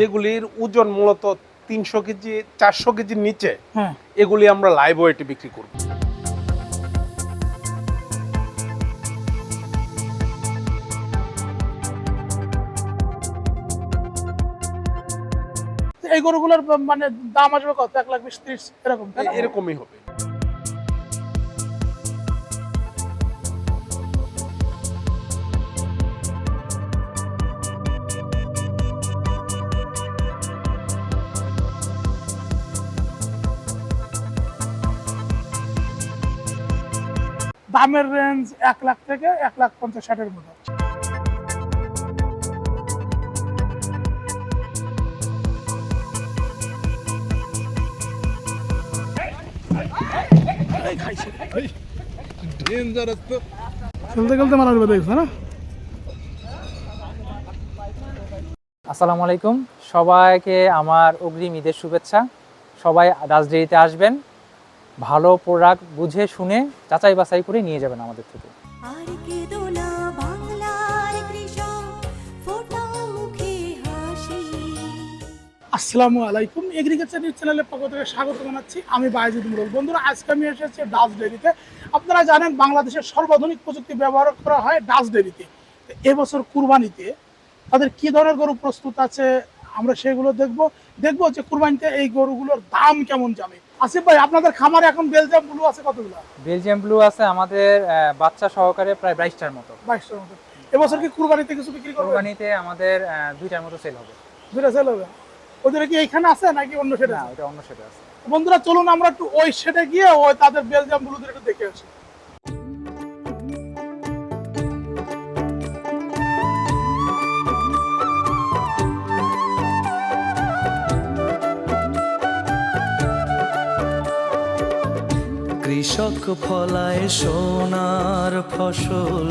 যেগুলির ওজন মূলত তিনশো কেজি চারশো কেজির নিচে হ্যাঁ। এগুলি আমরা লাইভ ওয়েটে বিক্রি করব। এই গরুগুলোর মানে দাম আসবে কত? এক লাখ বিশ ত্রিশ এরকম এরকমই হবে। দামের রেঞ্জ এক লাখ থেকে এক লাখ পঞ্চাশ ষাটের মতো। খেলতে খেলতে মারা যাবে দেখছ না? আসসালামু আলাইকুম। সবাইকে আমার অগ্রিম ঈদের শুভেচ্ছা। সবাই রাজডেরিতে আসবেন। ভালো প্রোডাক্ট বুঝে শুনে যাচাই বাছাই করে নিয়ে যাবেন আমাদের থেকে। আর কেঁদো না বাংলার কৃষক ফোটা মুখে হাসি। আসসালামু আলাইকুম এগ্রিকালচার নিউজ চ্যানেলের পক্ষ থেকে স্বাগত জানাচ্ছি আমি বাইজুদ মুরল বন্ধুরা আজকে আমি এসেছি ডাচ ডেরিতে আপনারা জানেন বাংলাদেশের সর্বাধুনিক প্রযুক্তি ব্যবহার করা হয় ডাচ ডেরিতে এবছর কুরবানিতে তাদের কি ধরনের গরু প্রস্তুত আছে আমরা সেগুলো দেখব। দেখব যে কুরবানিতে এই গরুগুলোর দাম কেমন যাবে আসিফ ভাই আপনাদের খামারে এখন বেলজিয়াম ব্লু আছে কতগুলো? বেলজিয়াম ব্লু আছে আমাদের বাচ্চা সহকারে প্রায় বাইশটার মতো। বাইশটার মতো। এবছর কি কুরবানিতে কিছু বিক্রি করবে কোরবানিতে আমাদের দুইটার মতো সেল হবে। দুইটা সেল হবে? ওদের কি এইখানে আছে নাকি অন্য সেটা না ওটা অন্য সেটা আছে। বন্ধুরা চলুন আমরা একটু ওই সেটে গিয়ে ওই তাদের বেলজিয়াম ব্লুদের একটু দেখে আসি। কৃষক ফলায় সোনার ফসল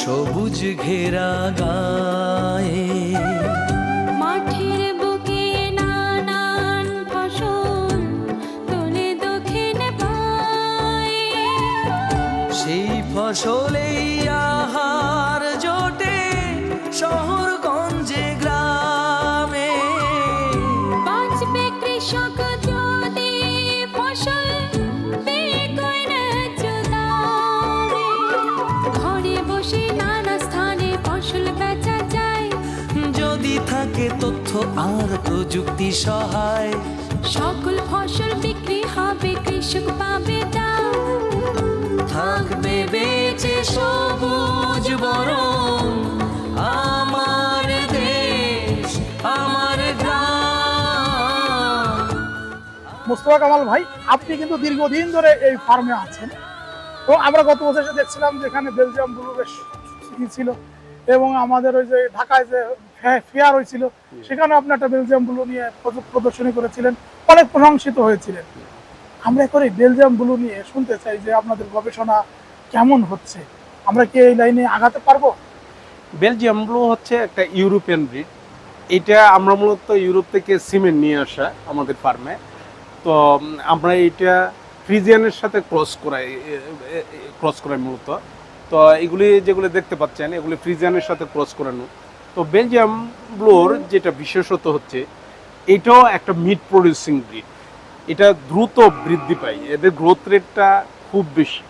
সবুজ ঘেরা গায়ে। প্রযুক্তি সহায়। সকল ফসল বিক্রি হবে কৃষক পাবে দাম থাকবে বেঁচে সবুজ বরং আমার দেশ আমার গ্রাম। মুস্তফা কামাল ভাই আপনি কিন্তু দীর্ঘদিন ধরে এই ফার্মে আছেন। তো আমরা গত বছর দেখছিলাম যেখানে বেলজিয়াম ব্লু বেশ ছিল এবং আমাদের ওই যে ঢাকায় যে ফেয়ার হয়েছিল। সেখানে আপনি একটা বেলজিয়াম ব্লু নিয়ে প্রদর্শনী করেছিলেন। অনেক প্রশংসিত হয়েছিলেন। আমরা করে বেলজিয়াম ব্লু নিয়ে শুনতে চাই যে আপনাদের গবেষণা কেমন হচ্ছে। আমরা কি এই লাইনে আগাতে পারব? বেলজিয়াম ব্লু হচ্ছে একটা ইউরোপিয়ান ব্রিড। এটা আমরা মূলত ইউরোপ থেকে সিমেন্ট নিয়ে আসা আমাদের ফার্মে। তো আমরা এটা ফ্রিজিয়ানের সাথে ক্রস করাই ক্রস করাই মূলত। তো, এগুলি যেগুলি দেখতে পাচ্ছেন, এগুলি ফ্রিজিয়ানের সাথে ক্রস করানো। তো বেলজিয়াম ব্লুর যেটা বিশেষত হচ্ছে, এটাও একটা মিট প্রডিউসিং ব্রিড এটা দ্রুত বৃদ্ধি পায়, এদের গ্রোথ রেটটা খুব বেশি।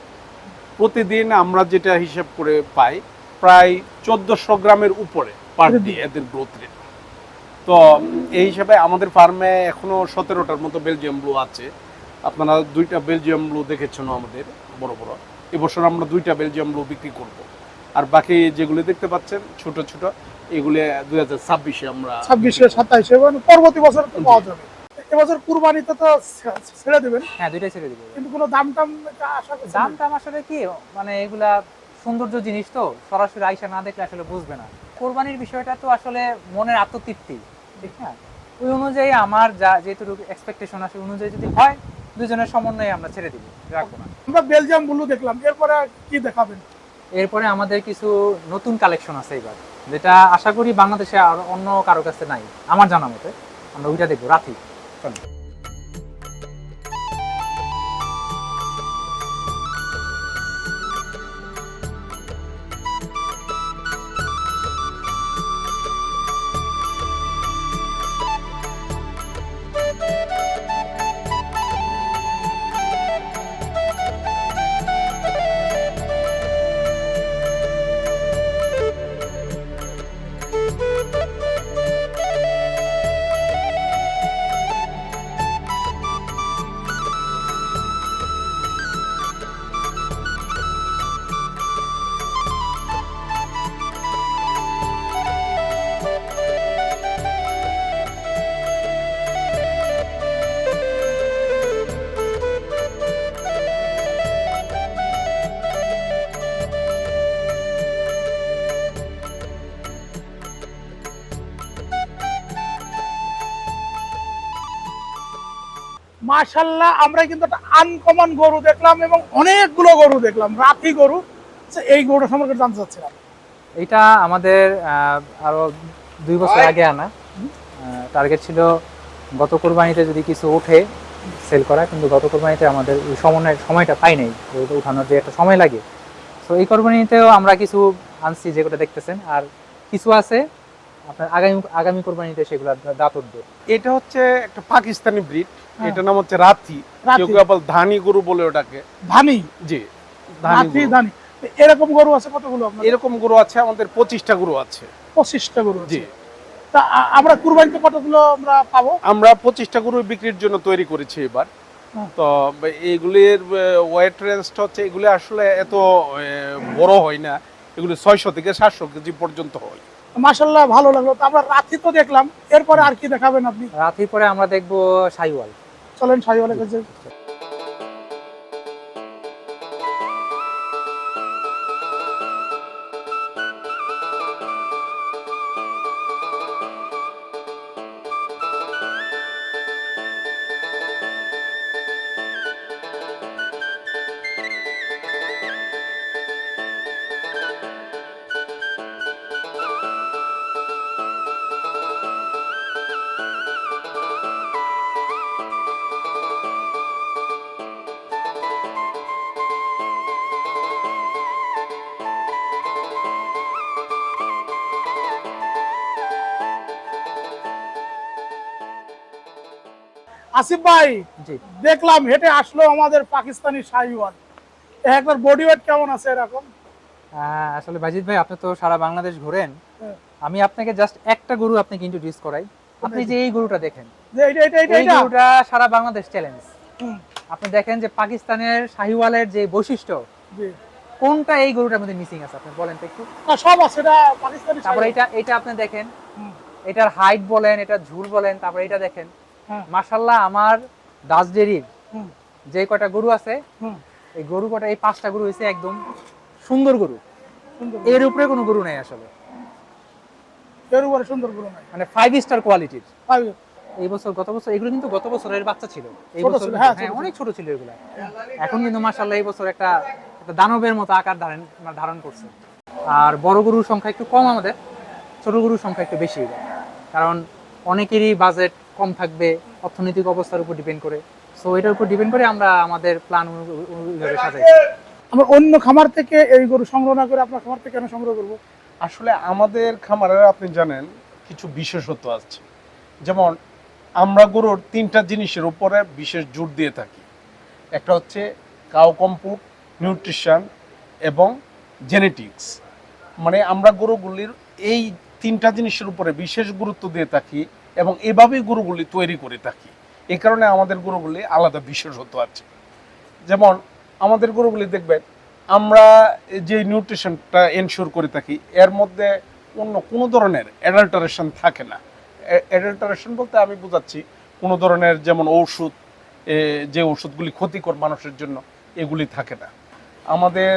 প্রতিদিন আমরা যেটা হিসাব করে পাই, প্রায় চোদ্দশো গ্রামের উপরে পার ডে এদের গ্রোথ রেট তো এই হিসাবে আমাদের ফার্মে এখনও সতেরোটার মতো বেলজিয়াম ব্লু আছে। আপনারা দুইটা বেলজিয়াম ব্লু দেখেছেন আমাদের, বড় বড়। এবছর আমরা দুইটা বেলজিয়াম ব্লু বিক্রি করব। আর বাকি যেগুলি দেখতে পাচ্ছেন, ছোট ছোট এগুলি দুই হাজার ছাব্বিশে আমরা ছাব্বিশে সাতাইশে এবং পরবর্তী বছর তো পাওয়া যাবে। এবছর কুরবানিতে তো ছেড়ে দেবেন। হ্যাঁ দুইটাই ছেড়ে দিব। কিন্তু কোনো দাম টাম আশা দাম টাম আসলে কি মানে এগুলা সৌন্দর্য জিনিস তো সরাসরি আইসা না দেখলে আসলে বুঝবে না। কোরবানির বিষয়টা তো আসলে মনের আত্মতৃপ্তি ঠিক না? ওই অনুযায়ী আমার যা যেহেতু এক্সপেকটেশন আছে অনুযায়ী যদি হয় দুজনের সমন্বয়ে আমরা ছেড়ে দিব রাখব না। আমরা বেলজিয়াম ব্লু দেখলাম। এরপরে কি দেখাবেন? এরপরে আমাদের কিছু নতুন কালেকশন আছে এবার, যেটা আশা করি বাংলাদেশে আর অন্য কারও কাছে নাই। আমার জানা মতে, আমরা ওইটা দেখব। রাতি মাশাল্লাহ আমরা কিন্তু একটা আনকমন গরু দেখলাম এবং অনেকগুলো গরু দেখলাম রাথি গরু। আচ্ছা, এই গরুটা সম্পর্কে জানতে চাচ্ছিলাম। এটা আমাদের আরও দুই বছর আগে আনা। টার্গেট ছিল গত কোরবানিতে যদি কিছু ওঠে সেল করা কিন্তু গত কোরবানিতে আমাদের ওই সময়টা পাই নাই গরুটা উঠানোর যে একটা সময় লাগে। তো এই কোরবানিতেও আমরা কিছু আনছি যেগুলো দেখতেছেন। আর কিছু আছে আপনার আগামী আগামী কোরবানিতে সেগুলো এটা হচ্ছে একটা পাকিস্তানি ব্রিড। হ্যাঁ। নাম হচ্ছে রাথি। কেউ কেউ আবার ধানি গরু বলে ওটাকে। ধানি? জি ধানি ধানি। এরকম গরু আছে কতগুলো এরকম গরু আছে আমাদের পঁচিশটা গরু আছে। পঁচিশটা গরু জি। তা আমরা কুরবানিতে কতগুলো আমরা পাবো? আমরা পঁচিশটা গরু বিক্রির জন্য তৈরি করেছি এবার। তো এগুলির ওয়েট রেঞ্জটা হচ্ছে এগুলি আসলে এত বড় হয় না। এগুলি ছয়শো থেকে সাতশো কেজি পর্যন্ত হয়। মাশাল্লাহ ভালো লাগল। তো আমরা রাথি তো দেখলাম এরপরে আর কি দেখাবেন আপনি? রাতের পরে আমরা দেখব সাইওয়াল। চলেন সাইওয়ালের আসিফ ভাই দেখলাম হেঁটে আসলো আমাদের পাকিস্তানি শাহিওয়াল। একবার বডি ওয়েট কেমন আছে এরকম? আসলে বাজিদ ভাই আপনি তো সারা বাংলাদেশ ঘোরেন। হ্যাঁ। আমি আপনাকে জাস্ট একটা গরু আপনাকে ইন্ট্রোডিউস করাই। আপনি যে এই গরুটা দেখেন এই গরুটা সারা বাংলাদেশ চ্যালেঞ্জ আপনি দেখেন যে পাকিস্তানের শাহিওয়ালের যে বৈশিষ্ট্য কোনটা এই গরুটার মধ্যে মিসিং আছে? আপনি বলেন তো একটু। সব আছে এটা পাকিস্তানি তারপরে এটা এটা আপনি দেখেন। এটার হাইট বলেন এটা ঝুল বলেন তারপরে এটা দেখেন। হ্যাঁ। মাশাল্লাহ আমার দাসডেরির হুম, যে কয়টা গরু আছে এই গরু কটা এই পাঁচটা গরু হয়েছে একদম সুন্দর গরু। এর উপরে কোনো গরু নেই আসলে। এর উপরে সুন্দর গরু নাই। মানে ফাইভ স্টার কোয়ালিটির এই বছর গত বছর এগুলো কিন্তু গত বছরের বাচ্চা ছিল। এই বছর হ্যাঁ, হ্যাঁ। অনেক ছোট ছিল এগুলো। এখন কিন্তু মাশাল্লাহ এই বছর একটা একটা দানবের মতো আকার ধারণ ধারণ করছে। আর বড় গরুর সংখ্যা একটু কম আমাদের ছোট গরুর সংখ্যা একটু বেশি। কারণ অনেকেরই বাজেট কম থাকবে অর্থনৈতিক অবস্থার উপর ডিপেন্ড করে। সো এটার উপর ডিপেন্ড করে আমরা আমাদের প্ল্যান অনুযায়ী সাজাই। আমরা অন্য খামার থেকে এই গরু সংগ্রহ না করে আপনার খামার থেকে কেন সংগ্রহ করব? আসলে আমাদের খামারে আপনি জানেন কিছু বিশেষত্ব আছে। যেমন আমরা গরুর তিনটা জিনিসের উপরে বিশেষ জোর দিয়ে থাকি। একটা হচ্ছে কাউ কম্পুট নিউট্রিশন এবং জেনেটিক্স মানে আমরা গরুগুলির এই তিনটা জিনিসের উপরে বিশেষ গুরুত্ব দিয়ে থাকি এবং এভাবেই গরুগুলি তৈরি করে থাকি। এই কারণে আমাদের গরুগুলি আলাদা বিশেষত্ব আছে যেমন আমাদের গরুগুলি দেখবেন আমরা যে নিউট্রিশনটা এনশিওর করে থাকি এর মধ্যে অন্য কোনো ধরনের অ্যাডাল্টারেশন থাকে না। অ্যাডাল্টারেশন বলতে আমি বোঝাচ্ছি কোনো ধরনের যেমন ঔষধ যে ওষুধগুলি ক্ষতিকর মানুষের জন্য এগুলি থাকে না। আমাদের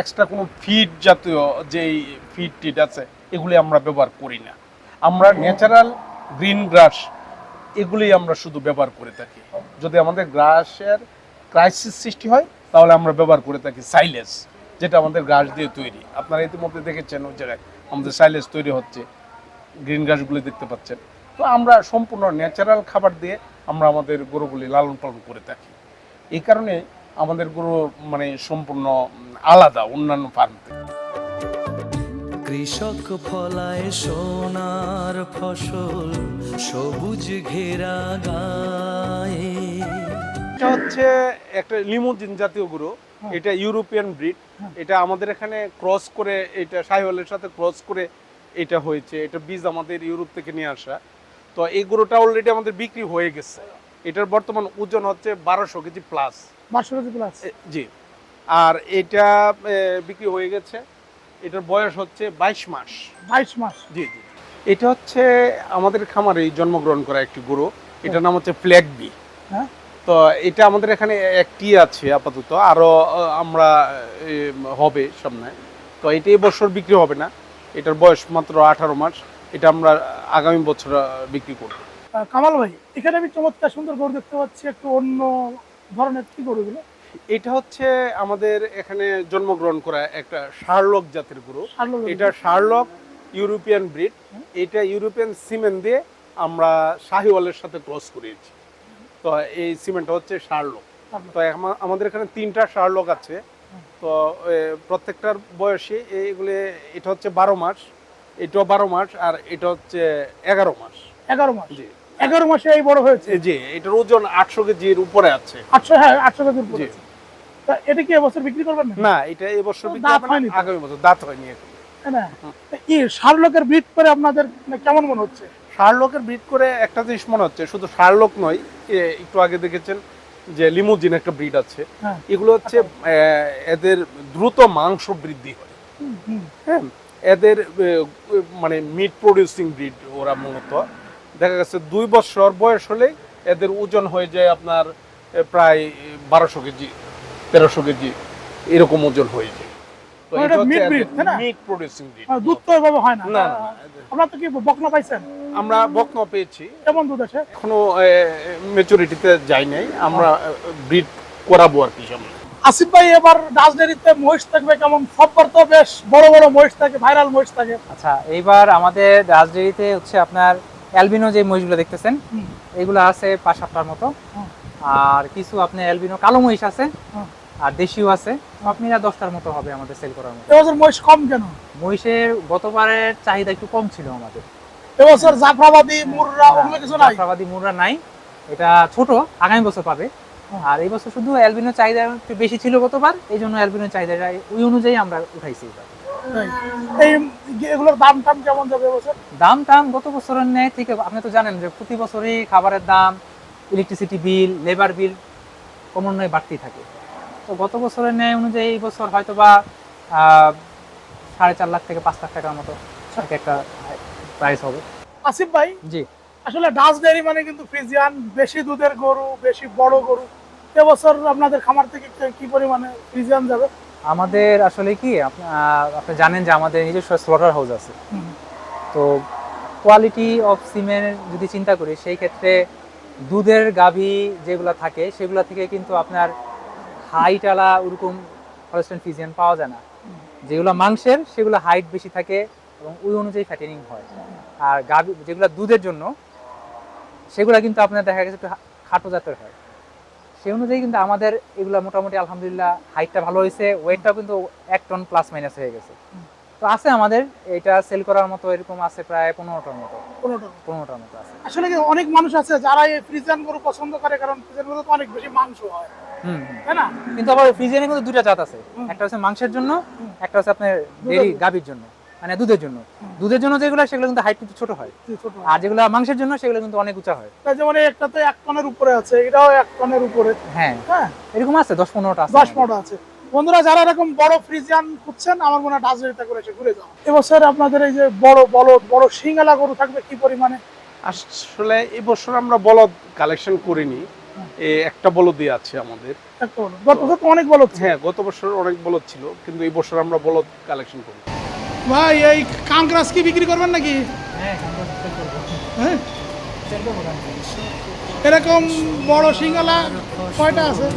এক্সট্রা কোনো ফিড জাতীয় যেই ফিড টিড আছে এগুলি আমরা ব্যবহার করি না। আমরা ন্যাচারাল গ্রিন গ্রাস এগুলি আমরা শুধু ব্যবহার করে থাকি। যদি আমাদের গ্রাসের ক্রাইসিস সৃষ্টি হয়, তাহলে আমরা ব্যবহার করে থাকি সাইলেস যেটা আমাদের গ্রাস দিয়ে তৈরি। আপনারা ইতিমধ্যে দেখেছেন ওই জায়গায় আমাদের সাইলেস তৈরি হচ্ছে, গ্রিন গ্রাসগুলি দেখতে পাচ্ছেন। তো আমরা সম্পূর্ণ ন্যাচারাল খাবার দিয়ে আমরা আমাদের গরুগুলি লালন পালন করে থাকি। এই কারণে আমাদের গরু মানে সম্পূর্ণ আলাদা অন্যান্য ফার্ম থেকে। কৃষক ফলায় সোনার ফসল সবুজ ঘেরা গায়ে। এটা হচ্ছে একটা লিমোজিন জাতীয় গরু। এটা ইউরোপিয়ান ব্রিড। এটা আমাদের এখানে ক্রস করে এটা সাইওয়ালের সাথে ক্রস করে এটা হয়েছে। এটা বীজ আমাদের ইউরোপ থেকে নিয়ে আসা। তো এই গরুটা অলরেডি আমাদের বিক্রি হয়ে গেছে। এটার বর্তমান ওজন হচ্ছে বারোশো কেজি প্লাস বারোশো কেজি প্লাস জি। আর এটা বিক্রি হয়ে গেছে। এটার বয়স হচ্ছে বাইশ মাস। বাইশ মাস। জি জি। এটা হচ্ছে আমাদের খামারে জন্মগ্রহণ করা একটি গরু। এটার নাম হচ্ছে ফ্ল্যাগ বি। হ্যাঁ। তো এটা আমাদের এখানে একটি আছে আপাতত। আরও আমরা হবে সামনে। তো এটা এই বছর বিক্রি হবে না। এটার বয়স মাত্র আঠারো মাস। এটা আমরা আগামী বছর বিক্রি করব। কামাল ভাই এখানে আমি চমৎকার সুন্দর গরু দেখতে পাচ্ছি। একটু অন্য ধরনের কি গরুগুলো এটা হচ্ছে আমাদের এখানে জন্মগ্রহণ করা একটা শার্লক জাতের গরু। এটা শার্লক ইউরোপিয়ান ব্রিড। এটা ইউরোপিয়ান সিমেন্ট দিয়ে আমরা শাহিওয়ালের সাথে ক্রস করিয়েছি তো এই সিমেন্টটা হচ্ছে শার্লক। তো আমাদের এখানে তিনটা শার্লক আছে। তো প্রত্যেকটার বয়সে এগুলি এটা হচ্ছে বারো মাস। এটাও বারো মাস আর এটা হচ্ছে এগারো মাস। এগারো মাস। জি। এগারো মাসে এই বড় হয়েছে। জি এটার ওজন আটশো কেজির উপরে আছে। আটশো হ্যাঁ আটশো কেজির উপরে এটা কি এবছর বিক্রি করবেন না? এটা এবছর বিক্রি আগামী বছর দাঁত হয়নি না? কি শার্লকের ব্রিড করে আপনাদের মানে কেমন মনে হচ্ছে? শার্লকের ব্রিড করে একটা জিনিস মনে হচ্ছে শুধু শার্লক নয় একটু আগে দেখেছেন যে লিমুজিন একটা ব্রিড আছে। হ্যাঁ। এগুলো হচ্ছে এদের দ্রুত মাংস বৃদ্ধি হয়। হ্যাঁ এদের মানে মিট প্রডিউসিং ব্রিড ওরা মূলত। দেখা গেছে দুই বছর বয়স হলে এদের ওজন হয়ে যায় আপনার প্রায় বারোশো কেজি। তেরোশো কেজি এরকম ওজন হয়ে যায়। আমরা বকনা পেয়েছি। দুধ আসে এখনও মেচুরিটিতে যাই নাই। আমরা ব্রিড করাবো আর কি সামনে। আসিফ ভাই এবার রাজনীতিতে মহিষ থাকবে কেমন? সববার তো বেশ বড় বড় মহিষ থাকে ভাইরাল মহিষ থাকে। আচ্ছা এইবার আমাদের রাজডেরিতে হচ্ছে আপনার অ্যালবিনো যে মহিষগুলো দেখতেছেন। এগুলো আছে পাঁচ সাতটার মতো। আর কিছু আপনি অ্যালবিনো কালো মহিষ আছে আর দেশিও আছে সব মিলা দশটার মতো হবে আমাদের সেল করার মতো। এবছর মহিষ কম কেন? মহিষের গতবারের চাহিদা একটু কম ছিল আমাদের। এবছর জাফরাবাদী মুররা ওগুলো কিছু নাই? জাফরাবাদী মুররা নাই। এটা ছোট আগামী বছর পাবে। আর এই বছর শুধু অ্যালবিনো চাহিদা একটু বেশি ছিল গতবার এই জন্য অ্যালবিনো চাহিদাটা ওই অনুযায়ী আমরা উঠাইছি এবার। এই এগুলোর দাম টাম কেমন যাবে এবছর? দাম টাম গত বছরের ন্যায় থেকে আপনি তো জানেন যে প্রতি বছরই খাবারের দাম ইলেকট্রিসিটি বিল লেবার বিল ক্রমান্বয়ে বাড়তেই থাকে। তো গত বছরের ন্যায় অনুযায়ী এই বছর হয়তো বা সাড়ে চার লাখ থেকে পাঁচ লাখ টাকার মতো এক একটা প্রাইস হবে। আসিফ ভাই জি। আসলে ডাচ ডেয়ারি মানে কিন্তু ফ্রিজিয়ান বেশি দুধের গরু বেশি বড় গরু। এবছর আপনাদের খামার থেকে কি- কি পরিমাণে ফ্রিজিয়ান যাবে? আমাদের আসলে কি আপনি জানেন যে আমাদের নিজস্ব স্লটার হাউস আছে। তো কোয়ালিটি অফ সিমেন্ট যদি চিন্তা করি সেই ক্ষেত্রে দুধের গাভী যেগুলো থাকে, সেগুলো থেকে কিন্তু আপনার হাইটালা ওরকম হলস্টেন ফিজিয়ান পাওয়া যায় না। যেগুলো মাংসের, সেগুলো হাইট বেশি থাকে এবং ওই অনুযায়ী ফ্যাটেনিং হয়। আর গাভী, যেগুলো দুধের জন্য, সেগুলো কিন্তু আপনার দেখা গেছে একটু খাটো জাতের হয়। সেই অনুযায়ী কিন্তু আমাদের এগুলো মোটামুটি আলহামদুলিল্লাহ হাইটটা ভালো হয়েছে ওয়েটটাও কিন্তু এক টন প্লাস মাইনাস হয়ে গেছে। তো আছে আমাদের এটা সেল করার মতো এরকম আছে প্রায় পনেরোটার মতো। পনেরোটার মতো। আছে। আসলে কি অনেক মানুষ আছে যারা এই ফ্রিজিয়ান গরু পছন্দ করে কারণ ফ্রিজিয়ান গরু তো অনেক বেশি মাংস হয়। হুম। তাই না? কিন্তু আবার ফ্রিজিয়ানে কিন্তু দুটা জাত আছে। একটা হচ্ছে মাংসের জন্য একটা হচ্ছে আপনার ডেরি গাভীর জন্য মানে দুধের জন্য। দুধের জন্য যেগুলো সেগুলো কিন্তু হাইট কিন্তু ছোট হয়। আর যেগুলো মাংসের জন্য সেগুলো কিন্তু অনেক উঁচা হয়। যেমন একটা তো এক টনের উপরে আছে এটাও এক টনের উপরে। হ্যাঁ। হ্যাঁ। এরকম আছে দশ পনেরোটা আছে। দশ আমাদের। পনেরো আছে। বন্ধুরা যারা এরকম বড় ফ্রিজিয়ান খুঁজছেন আমার মনে হয় ডাজরিতে করে এসে ঘুরে যাও এবছর আপনাদের এই যে বড় বলদ বড় সিঙ্গালা গরু থাকবে কি পরিমাণে? আসলে এবছর আমরা বলদ কালেকশন করিনি। একটা বলদই আছে আমাদের। গত বছর অনেক বলদ হ্যাঁ গত বছর অনেক বলদ ছিল কিন্তু এই বছর আমরা বলদ কালেকশন করি। ভাই এই কাঙ্করাস কি বিক্রি করবেন নাকি? হ্যাঁ। হ্যাঁ। এরকম বড় সিঙ্গালা কয়টা আছে?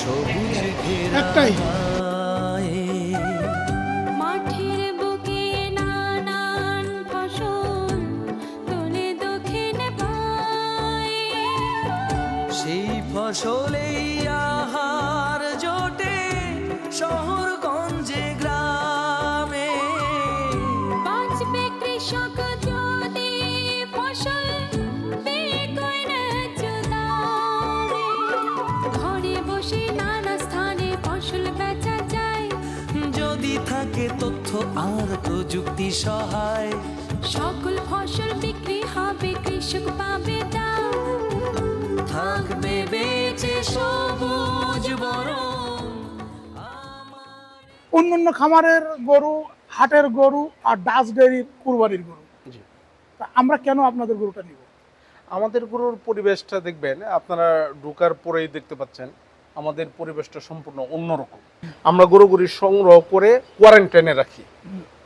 সবুজ একটাই। সেই ফসল থাকে তথ্য আর প্রযুক্তি সহায়। সকল ফসল বিক্রি হবে কৃষক পাবে দাম থাকবে বেঁচে সবুজ বরং অন্যান্য খামারের গরু হাটের গরু আর ডাচ ডেয়ারির কুরবানির গরু। জি। তা আমরা কেন আপনাদের গরুটা নিব? আমাদের গরুর পরিবেশটা দেখবেন আপনারা ঢোকার পরেই দেখতে পাচ্ছেন আমাদের পরিবেশটা সম্পূর্ণ অন্যরকম। আমরা গরুগুলি সংগ্রহ করে কোয়ারেন্টাইনে রাখি।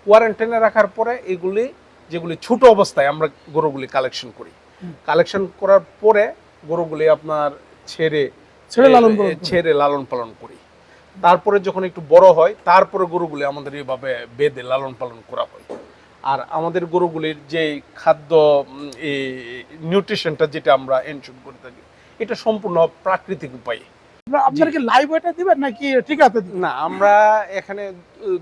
কোয়ারেন্টাইনে রাখার পরে এগুলি যেগুলি ছোট অবস্থায় আমরা গরুগুলি কালেকশন করি। কালেকশন করার পরে গরুগুলি আপনার ছেড়ে ছেড়ে লালন পালন ছেড়ে লালন পালন করি। তারপরে যখন একটু বড় হয় তারপরে গরুগুলি আমাদের এইভাবে বেঁধে লালন পালন করা হয়। আর আমাদের গরুগুলির যে খাদ্য এই নিউট্রিশনটা যেটা আমরা এনশোর করে থাকি এটা সম্পূর্ণ প্রাকৃতিক উপায়ে। আপনারা- কি লাইভ ওয়েটে দিবেন নাকি ঠিকাতে দিবেন না আমরা এখানে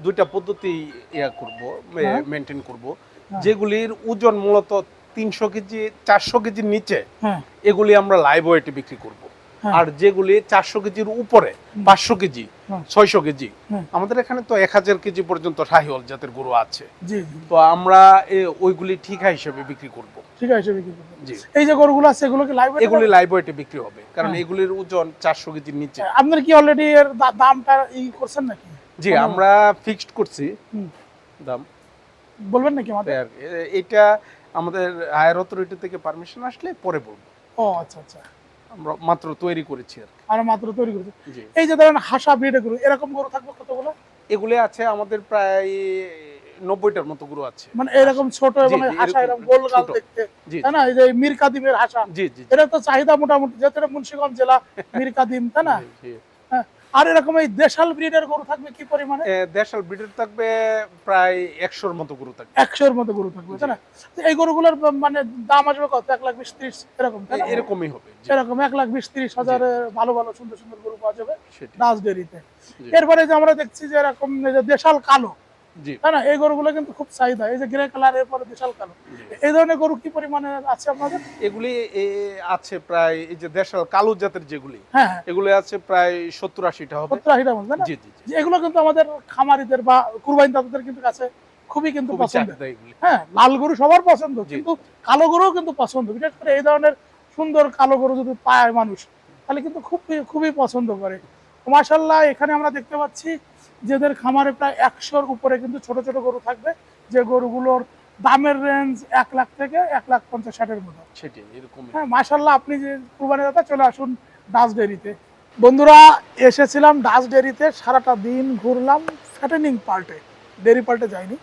দুইটা পদ্ধতি ইয়া করব হ্যাঁ। মেনটেন করব হ্যাঁ। যেগুলির ওজন মূলত তিনশো কেজি চারশো কেজির নিচে হ্যাঁ এগুলি আমরা লাইভ ওয়েটে বিক্রি করব হ্যাঁ। আর যেগুলি চারশো কেজির উপরে পাঁচশো কেজি হ্যাঁ। ছয়শো কেজি হ্যাঁ। আমাদের এখানে তো এক হাজার কেজি পর্যন্ত শাহিওয়াল জাতের গরু আছে। তো আমরা ওইগুলি ঠিকা হিসেবে বিক্রি করব। ঠিক আছে বিক্রি করবেন এই যে গরুগুলো আছে এগুলো লাইভ এগুলি লাইভ ওয়েটে বিক্রি হবে কারণ হ্যাঁ। এগুলির ওজন চারশো কেজির নিচে। আপনার কি অলরেডি এর দামটা ই করছেন নাকি? জি আমরা ফিক্সড করছি। দাম। বলবেন নাকি আমাদের? এটা আমাদের হায়ার অথরিটি থেকে পারমিশন আসলে পরে বলব। ও আচ্ছা আচ্ছা। আমরা মাত্র তৈরি করেছি আর আমরা মাত্র তৈরি করেছি। এই যে ধরেন হাসা ব্রিডে গরু এরকম গরু থাকবে কতগুলো? এগুলো আছে আমাদের প্রায় নব্বইটার মতো গরু আছে। মানে এরকম ছোট এবং জি, হাসা এরকম গোল গাল দেখতে তাই না? এই যে মীর কাদিমের হাসা জি জি এটা তো চাহিদা মোটামুটি যেটা মুন্সিগঞ্জ জেলা মীর কাদিম তাই না। আর এরকম এই দেশাল ব্রিডের গরু থাকবে কি পরিমাণে? দেশাল ব্রিডের থাকবে প্রায় একশোর মতো গরু থাকবে। একশোর মতো গরু থাকবে তাই না? এই গরুগুলোর মানে দাম আসবে কত? এক লাখ বিশ ত্রিশ এরকম এরকমই হবে। এরকম এক লাখ বিশ ত্রিশ হাজার ভালো ভালো সুন্দর সুন্দর গরু পাওয়া যাবে সেটাই। দাস ডেরিতে জি। এরপরে যে আমরা দেখছি যে এরকম দেশাল কালো তাই না এই গরুগুলো কিন্তু খুব চাহিদা। এই যে গ্রে কালার এরপরে দেশাল কালো এই ধরনের গরু কি পরিমাণে আছে আপনাদের? এগুলি আছে প্রায় এই যে দেশাল কালো জাতের যেগুলি হ্যাঁ হ্যাঁ। এগুলি আছে প্রায় সত্তর আশিটা হবে। সত্তর আশিটা মতো জি জি জি। এগুলো কিন্তু আমাদের খামারিদের বা কুরবানি দাতাদের কিন্তু কাছে খুবই কিন্তু পছন্দ হ্যাঁ লাল গরু সবার পছন্দ। কিন্তু কালো গরুও কিন্তু পছন্দ। বিশেষ করে এই ধরনের সুন্দর কালো গরু যদি পায় মানুষ তাহলে কিন্তু খুব খুবই পছন্দ করে। মাশাল্লাহ এখানে আমরা দেখতে পাচ্ছি যেদের খামারে প্রায় একশোর উপরে কিন্তু ছোট ছোট গরু থাকবে। যে গরুগুলোর দামের রেঞ্জ এক লাখ থেকে এক লাখ পঞ্চাশ ষাটের মতো। সেটাই এরকমই। হ্যাঁ মাশাল্লাহ আপনি যে কুরবানি দাতা চলে আসুন ডাস ডেরিতে। বন্ধুরা এসেছিলাম ডাস ডেরিতে সারাটা দিন ঘুরলাম ফ্যাটেনিং পার্টে। ডেরি পার্টে যাইনি।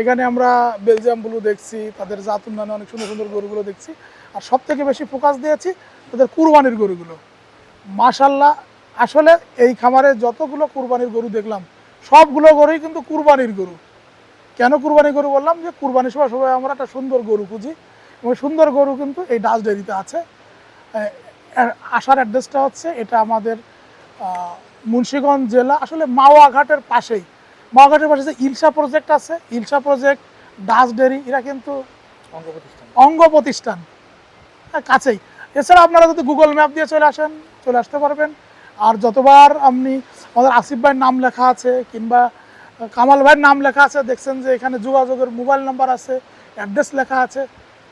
এখানে আমরা বেলজিয়াম ব্লু দেখছি তাদের জাত উন্নয়নে অনেক সুন্দর সুন্দর গরুগুলো দেখছি। আর সব থেকে বেশি ফোকাস দিয়েছি তাদের কুরবানির গরুগুলো। মাশাল্লাহ আসলে এই খামারে যতগুলো কুরবানির গরু দেখলাম সবগুলো গরুই কিন্তু কুরবানির গরু। কেন কুরবানি গরু বললাম? যে কুরবানির সময় সবাই আমরা একটা সুন্দর গরু খুঁজি। এবং সুন্দর গরু কিন্তু এই ডাস ডেরিতে আছে। আসার অ্যাড্রেসটা হচ্ছে এটা আমাদের মুন্সীগঞ্জ জেলা আসলে মাওয়াঘাটের পাশেই। মাওয়াঘাটের পাশে যে ইলসা প্রজেক্ট আছে ইলসা প্রজেক্ট ডাস ডেরি এরা কিন্তু অঙ্গ প্রতিষ্ঠান হ্যাঁ, কাছেই। এছাড়া আপনারা যদি গুগল ম্যাপ দিয়ে চলে আসেন চলে আসতে পারবেন। আর যতবার আপনি আমাদের আসিফ ভাইয়ের নাম লেখা আছে, কিংবা কামাল ভাইয়ের নাম লেখা আছে, দেখছেন যে এখানে যোগাযোগের মোবাইল নাম্বার আছে, অ্যাড্রেস লেখা আছে,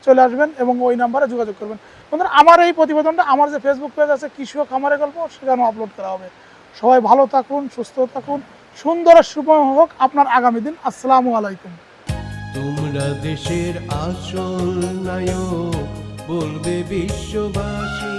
চলে আসবেন এবং ওই নাম্বারে যোগাযোগ করবেন। বন্ধুরা, আমার এই প্রতিবেদনটা, আমার যে ফেসবুক পেজ আছে, কৃষি ও খামারের গল্প, সেখানেও আপলোড করা হবে। সবাই ভালো থাকুন, সুস্থ থাকুন, সুন্দর শুভ হোক আপনার আগামী দিন। আসসালামু আলাইকুম। তোমরা দেশের আসল নায়ক, বলবে বিশ্ববাসী।